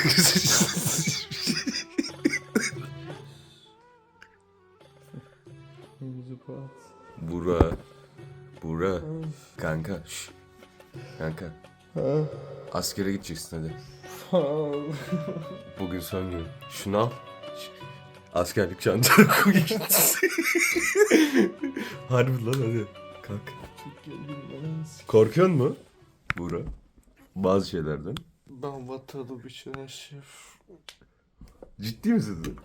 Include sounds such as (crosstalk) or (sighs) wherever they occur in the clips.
(laughs) Bura. Bura. Kanka. Şş. Kanka. Askere gideceksin hadi. Bugün son gün. Şunu al. Şş. Askerlik çantana koy. (laughs) Harbi lan hadi. Kalk. Korkuyor mu? Bura. Bazı şeylerden. Ben vatalı bir şeyler şef. Ciddi misin?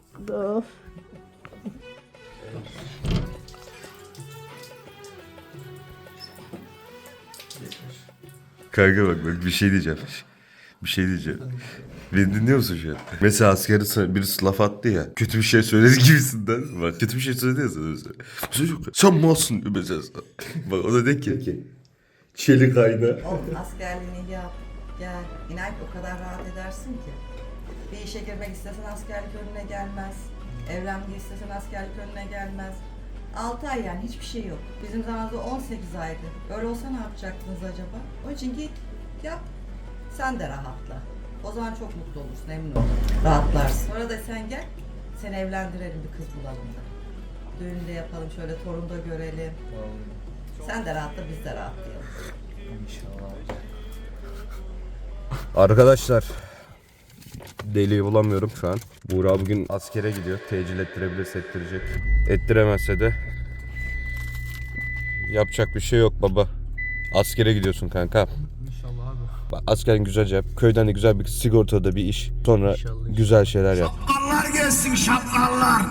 Kanka bak bak bir şey diyeceğim. Bir şey diyeceğim. Beni dinliyor musun şu an? Mesela askerde sana birisi laf attı ya. Kötü bir şey söyledi gibisinden. Bak kötü bir şey söyledi ya sana mesela. Çok- sen malsın diyor mesela sana. Bak o da de ki. Çelik ayna. Oğlum askerliğini yap, gel. İnan ki o kadar rahat edersin ki. Bir işe girmek istesen askerlik önüne gelmez. Evlenmek istesen askerlik önüne gelmez. 6 ay yani hiçbir şey yok. Bizim zamanımızda 18 aydı. Öyle olsa ne yapacaktınız acaba? Onun için git, yap. Sen de rahatla. O zaman çok mutlu olursun, emin ol. Rahatlarsın. Sonra da sen gel, seni evlendirelim bir kız bulalım da. Düğünü de yapalım, şöyle torun da görelim. Sen de rahatla, biz de rahatlayalım. Arkadaşlar deliği bulamıyorum şu an. Buğra bugün askere gidiyor. Tecil ettirebilirse ettirecek. Ettiremezse de yapacak bir şey yok baba. Askere gidiyorsun kanka. İnşallah abi. Bak, Askerin güzelce yap. Köyden de güzel bir sigortada bir iş. Sonra İnşallah. güzel şeyler yap. Şapkallar gelsin şapkallar.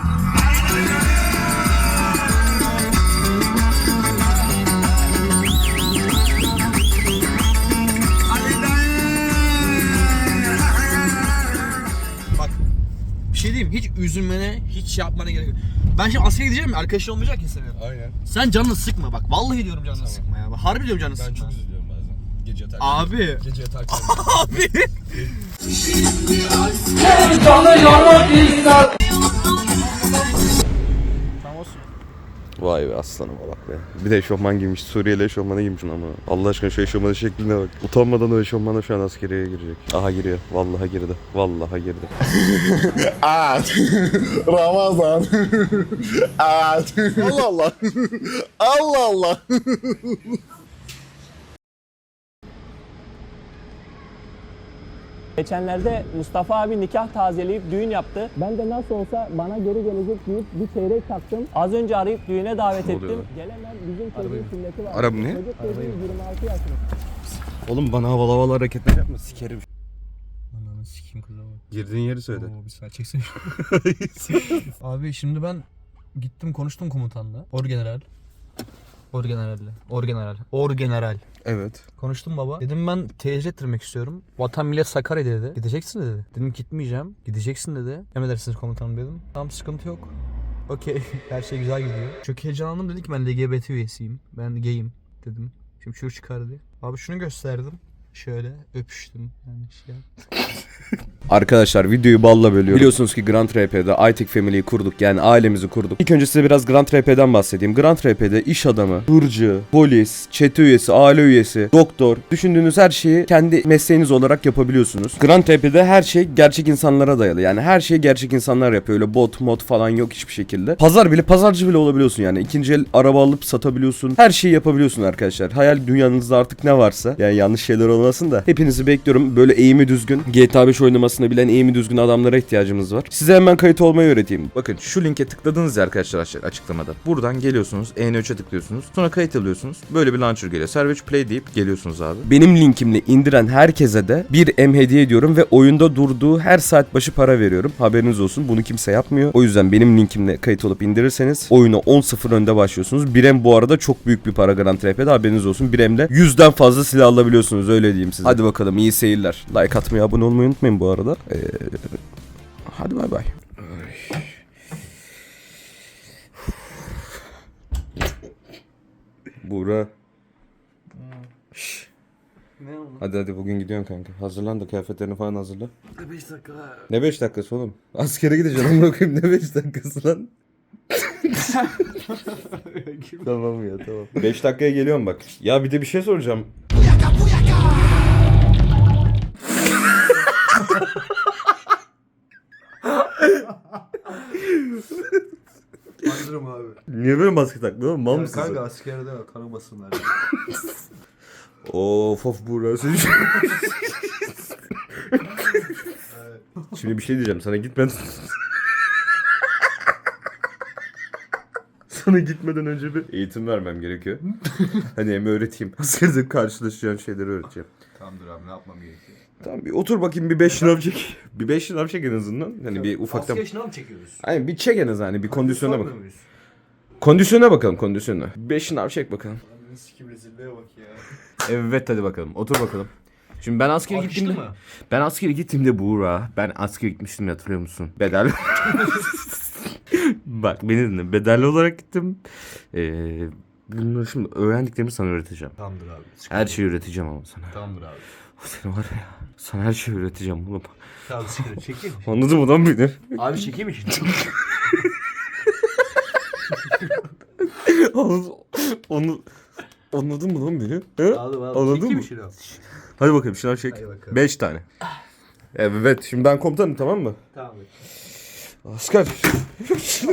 Şey hiç üzülmene hiç yapmana gerek yok. Ben şimdi askere gideceğim ya arkadaşın olmayacak ya senin. Aynen. Sen canını sıkma bak. Vallahi diyorum canını sıkma ya. Bak, Harbi diyorum canını Ben sıkma. çok üzülüyorum bazen. Gece yatarken. Abi. Gece yatarken. (laughs) Abi. Tamam Vay be aslanıma bak be. Bir de eşofman giymiş. Suriyeli eşofmanı giymiş ama. Allah aşkına şu eşofmanın şekline bak. Utanmadan o eşofmana şu an askeriye girecek. Aha giriyor. Vallahi girdi. Vallahi girdi. (laughs) Evet. Ramazan. evet. Allah Allah. (laughs) Allah Allah. (laughs) Geçenlerde Mustafa abi nikah tazeleyip düğün yaptı. Ben de nasıl olsa bana geri gelecek deyip bir çeyrek taktım. Az önce arayıp düğüne davet oluyor ettim. lan? Gelemem bizim çocuğun sünneti var. Araba ne? Çocuk çocuğun 26 yaşında. Oğlum bana havalı havalı hareketler yapma. Sikerim. Ananı sikeyim kızı bak. Girdiğin yeri söyle. Oo, bir saat çeksene. (laughs) Abi şimdi ben gittim konuştum komutanla. Orgeneral. Orgeneralle. Orgeneral. Orgeneral. Evet. Konuştum baba. Dedim ben tecil ettirmek istiyorum. Vatan millet Sakarya dedi. Gideceksin dedi. Dedim gitmeyeceğim. Gideceksin dedi. Emredersiniz komutanım dedim. Tamam sıkıntı yok. Okey. (laughs) Her şey güzel gidiyor. Çok heyecanlandım dedi ki ben LGBT üyesiyim. Ben gayim dedim. Şimdi şu çıkardı. Abi şunu gösterdim. Şöyle öpüştüm. Yani şey (laughs) Arkadaşlar videoyu balla bölüyorum. Biliyorsunuz ki Grand RP'de iTech Family'yi kurduk yani ailemizi kurduk. İlk önce size biraz Grand RP'den bahsedeyim. Grand RP'de iş adamı, hırcı, polis, çete üyesi, aile üyesi, doktor, düşündüğünüz her şeyi kendi mesleğiniz olarak yapabiliyorsunuz. Grand RP'de her şey gerçek insanlara dayalı. Yani her şeyi gerçek insanlar yapıyor. Öyle bot mod falan yok hiçbir şekilde. Pazar bile pazarcı bile olabiliyorsun yani. İkinci el araba alıp satabiliyorsun. Her şeyi yapabiliyorsun arkadaşlar. Hayal dünyanızda artık ne varsa. Yani yanlış şeyler olmasın da. Hepinizi bekliyorum. Böyle eğimi düzgün. GTA 5 oynamasını bilen eğimi düzgün adamlara ihtiyacımız var. Size hemen kayıt olmayı öğreteyim. Bakın şu linke tıkladınız ya arkadaşlar aç- açıklamada. Buradan geliyorsunuz. EN3'e tıklıyorsunuz. Sonra kayıt alıyorsunuz. Böyle bir launcher geliyor. Server Play deyip geliyorsunuz abi. Benim linkimle indiren herkese de bir M hediye ediyorum ve oyunda durduğu her saat başı para veriyorum. Haberiniz olsun. Bunu kimse yapmıyor. O yüzden benim linkimle kayıt olup indirirseniz oyuna 10-0 önde başlıyorsunuz. 1 M bu arada çok büyük bir para Grand RP'de haberiniz olsun. 1 M'de 100'den fazla silah alabiliyorsunuz öyle diyeyim size. Hadi bakalım iyi seyirler. Like atmayı abone olmayı unutmayın bu arada. Ee, hadi bay bay. Buğra. Ne oldu? Hadi hadi bugün gidiyorsun kanka. Hazırlan da kıyafetlerini falan hazırla. 5 dakika. Ne 5 dakikası oğlum? Askere gideceksin amına koyayım ne 5 dakikası lan? (laughs) tamam ya tamam. 5 dakikaya geliyorum bak. Ya bir de bir şey soracağım. Hazırım abi. Niye böyle maske taktın oğlum? Mal Ya mısın kanka askerde tanımasınlar. Of of burası. (laughs) Şimdi bir şey diyeceğim sana gitmeden. sana gitmeden önce bir eğitim vermem gerekiyor. hani hem öğreteyim. Askerde karşılaşacağın şeyleri öğreteceğim. Tamamdır abi ne yapmam gerekiyor? Tamam bir otur bakayım bir 5 şınav çek. (laughs) Bir 5 şınav çek en azından. Hani bir ufaktan. Asker şınav mı çekiyoruz? Hani bir çek en azından hani bir kondisyona bak. Sormuyor muyuz? Kondisyona bakalım kondisyona. 5 şınav çek bakalım. Ananı sikim rezilliğe bak ya. (laughs) Evet hadi bakalım. Otur bakalım. Şimdi ben askere Alkışlı gittiğimde... mı? Ben askere gittiğimde Buğra, ben askere gitmiştim hatırlıyor musun? Bedel. (laughs) Bak beni dinle. Bedelli olarak gittim. Ee, bunları şimdi öğrendiklerimi sana öğreteceğim. Tamamdır abi. Her şeyi öğreteceğim ama sana. Tamamdır abi. (laughs) O seni var ya. Sana her şeyi öğreteceğim oğlum. Tamam sigara çekeyim. (laughs) Anladın mı lan beni? Abi çekeyim mi şimdi? (laughs) Onu anladın mı lan beni? He? Aldım abi. Anladın Çekeyim mı? şunu? Hadi bakalım şınav çek. Hadi bakalım. 5 tane. Evet şimdi ben komutanım tamam mı? Tamam. Asker. Abi ne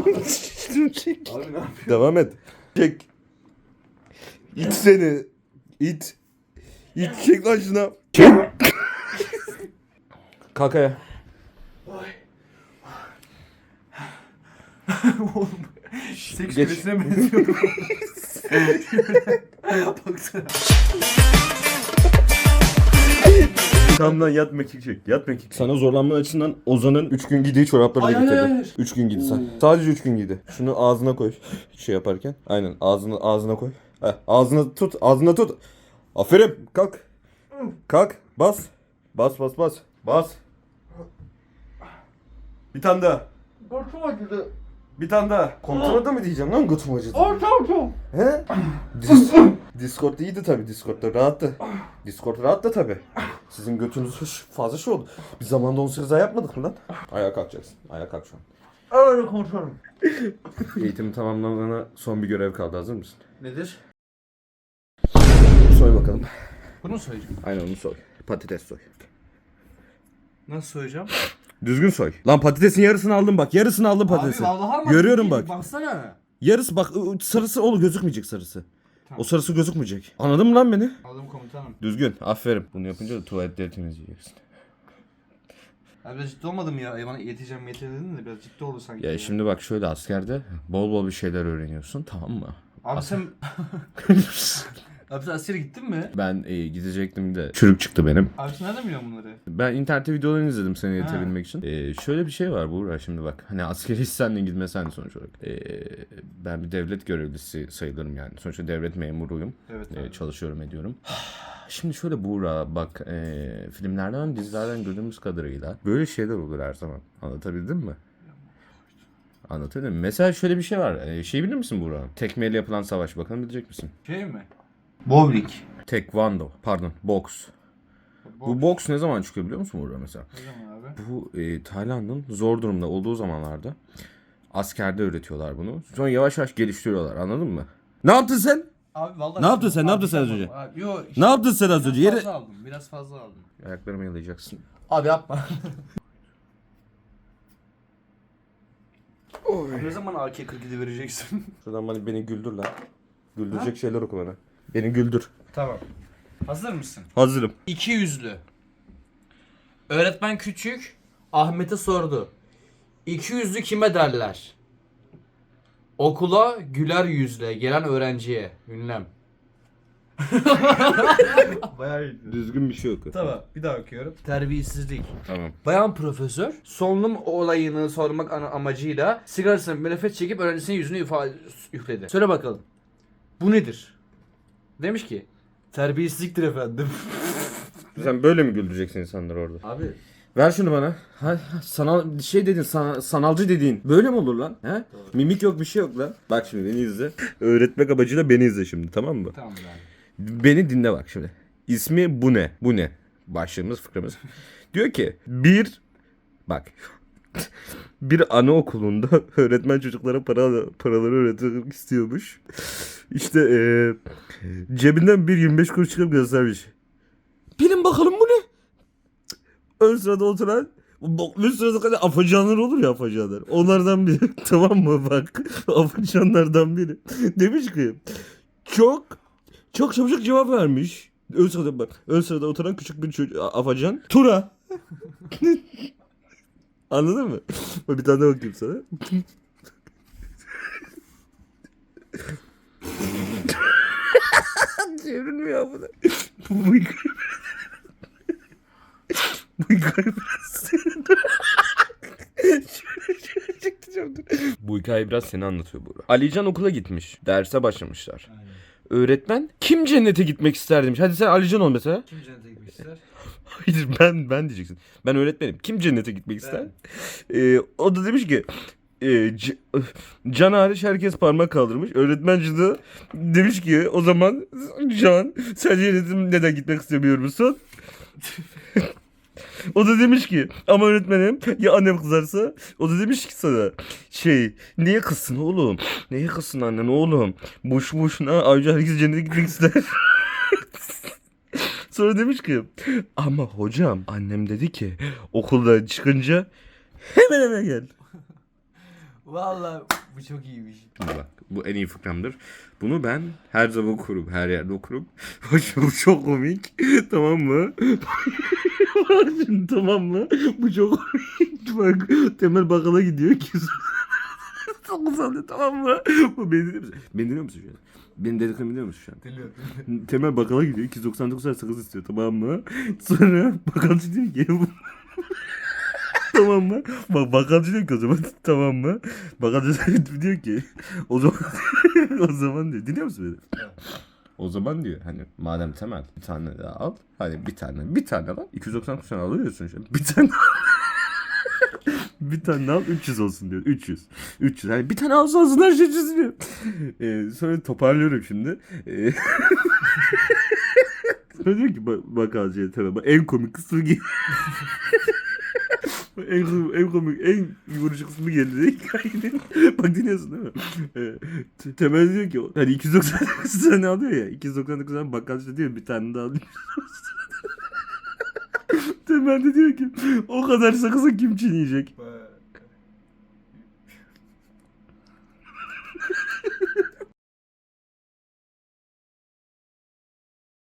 yapıyorsun? Devam et. Çek. İt seni. İt. İt çek lan şuna. Kalk ayağa. Seks Geç. kulesine benziyorum. Baksana. (laughs) Tamam lan yat mekik çek. Yat mekik. Sana zorlanma açısından Ozan'ın 3 gün giydiği çorapları da Ay, ay, ay, getirdim. ay. 3 gün giydi sen. Sadece 3 gün giydi. Şunu ağzına koy. Şey yaparken. Aynen ağzına ağzına koy. Heh, ağzına tut. Ağzına tut. Aferin. Kalk. Kalk. Bas. Bas bas bas. Bas. Bir tane daha. Korkum acıdı. Bir tane daha. Komutana da mı diyeceğim lan götüm acıdı? Ortam. He? Dis Discord iyiydi tabi Discord'da rahattı. Discord rahattı tabi. Sizin götünüz fazla şey oldu. Bir zamanda 18 ay yapmadık mı lan? Ayağa kalkacaksın. Ayağa kalk şu an. Öyle konuşalım. Eğitim tamamlanana son bir görev kaldı. Hazır mısın? Nedir? Bakalım. Bunu söyleyeceğim. Aynen onu soy. Patates soy. Nasıl söyleyeceğim? Düzgün soy. Lan patatesin yarısını aldım bak. Yarısını aldım patatesin. Abi vallahi Görüyorum bak. Baksana. Yarısı bak sarısı oğlum gözükmeyecek sarısı. O sarısı gözükmeyecek. Anladın mı lan beni? Aldım komutanım. Düzgün. Aferin. Bunu yapınca da tuvaletleri temizleyeceksin. Abi biraz ciddi olmadım ya. Bana yeteceğim dedin de biraz ciddi oldu sanki. Ya şimdi bak şöyle askerde bol bol bir şeyler öğreniyorsun tamam mı? Abi sen... (laughs) Abi sen askere gittin mi? Ben e, gidecektim de çürük çıktı benim. Abi sen nereden biliyorsun bunları? Ben internette videolarını izledim seni yetebilmek için. E, şöyle bir şey var Buğra şimdi bak. Hani askeri sen de gitmesen de sonuç olarak. E, ben bir devlet görevlisi sayılırım yani. Sonuçta devlet memuruyum. Evet E, çalışıyorum ediyorum. (sighs) Şimdi şöyle Buğra bak e, filmlerden dizilerden gördüğümüz kadarıyla böyle şeyler olur her zaman. Anlatabildim mi? Anlatabildim mi? Mesela şöyle bir şey var. E, şey bilir misin Buğra? Tekmeyle yapılan savaş bakalım bilecek misin? Şey mi? Bowling. Tekvando. Pardon. Boks. Bu boks ne zaman çıkıyor biliyor musun Buğra mesela? Ne zaman abi? Bu e, Tayland'ın zor durumda olduğu zamanlarda askerde öğretiyorlar bunu. Sonra yavaş yavaş geliştiriyorlar anladın mı? Ne yaptın sen? Abi vallahi... Ne yaptın sen? Ne yaptın sen az önce? Abi, yo, Ne yaptın sen az biraz önce? Yere... fazla aldım. Biraz fazla aldım. Ayaklarımı yalayacaksın. Abi yapma. Abi ne zaman AK-47 vereceksin? Şuradan bana beni güldür lan. Güldürecek şeyler oku bana. Beni güldür. Tamam. Hazır mısın? Hazırım. İki yüzlü. Öğretmen küçük Ahmet'e sordu. İki yüzlü kime derler? Okula güler yüzle gelen öğrenciye. Ünlem. (laughs) Bayağı iyi. Düzgün bir şey oku. Tamam bir daha okuyorum. Terbiyesizlik. Tamam. Bayan profesör solunum olayını sormak ana- amacıyla sigarasını mülaffet çekip öğrencisinin yüzüne ifade üfledi. Söyle bakalım. Bu nedir? Demiş ki terbiyesizliktir efendim. (laughs) Sen böyle mi güldüreceksin insanları orada? Abi Ver şunu bana. Ha, sanal şey dedin, sana- sanalcı dediğin. Böyle mi olur lan? He? Mimik yok bir şey yok lan. Bak şimdi beni izle. Öğretmek amacıyla beni izle şimdi tamam mı? Tamam abi. Beni dinle bak şimdi. İsmi bu ne? Bu ne? Başlığımız fıkramız. Diyor ki bir bak bir anaokulunda (laughs) öğretmen çocuklara para paraları öğretmek istiyormuş. İşte eee cebinden bir 25 kuruş çıkıp göstermiş. Bilin bakalım bu ne? Ön sırada oturan bir sırada kadar afacanlar olur ya afacanlar. Onlardan biri. (laughs) tamam mı bak. (laughs) Afacanlardan biri. (laughs) Demiş ki çok çok çabucak cevap vermiş. Ön sırada bak. Ön sırada oturan küçük bir çocuk afacan. Tura. Anladın mı? Bir tane bakayım sana. Çevrilmiyor (laughs) bu da. Bu Bu hikaye biraz dur. Bu hikaye biraz seni anlatıyor Buğra. Alican okula gitmiş. Derse başlamışlar. Öğretmen kim cennete gitmek ister demiş. Hadi sen Alican ol mesela. Kim cennete gitmek ister? (laughs) Hayır ben ben diyeceksin. Ben öğretmenim. Kim cennete gitmek ister? Ee, o da demiş ki e, C- Can hariç herkes parmak kaldırmış. Öğretmenci de demiş ki o zaman Can sen cennete neden gitmek istemiyor musun? (laughs) o da demiş ki ama öğretmenim ya annem kızarsa o da demiş ki sana şey niye kızsın oğlum? Niye kızsın annen oğlum? Boş boşuna ayrıca herkes cennete gitmek ister. (laughs) Sonra demiş ki ama hocam annem dedi ki okuldan çıkınca hemen eve gel. Valla bu çok iyiymiş. Bak bu en iyi fıkramdır. Bunu ben her zaman okurum. Her yerde okurum. (laughs) Bu çok komik. tamam mı? Şimdi (laughs) tamam mı? Bu çok komik. Bak Temel bakkala gidiyor ki. (laughs) Çok uzandı tamam mı? Bu beni dinliyor musun? Beni dinliyor musun şu an? Beni dediklerimi dinliyor musun şu an? Diliyorum. Temel bakkala gidiyor. 299 lira sakız istiyor tamam mı? Sonra bakkalcı diyor ki. Tamam mı? Bak bakkalcı diyor ki o zaman (laughs) tamam mı? Bakkalcı (laughs) diyor ki o zaman (laughs) o zaman diyor. Dinliyor musun beni? O zaman diyor hani madem temel bir tane daha al. Hani bir tane bir tane al. 299 tane alıyorsun an. Bir tane Bir tane al 300 olsun diyor. 300. 300. Hani bir tane alsa alsın her şey çiziliyor. Ee, sonra toparlıyorum şimdi. Ee, sonra diyor ki bak, bakkalcıya tabii bak en komik kısmı geldi. En, en komik, en vurucu kısmı geldi. (laughs) Bak dinliyorsun değil mi? Te- temel diyor ki hani 299 tane alıyor ya. 299 tane bakkalcı diyor bir tane daha alıyor. (laughs) Temel de diyor ki o kadar sakızı kim çiğneyecek?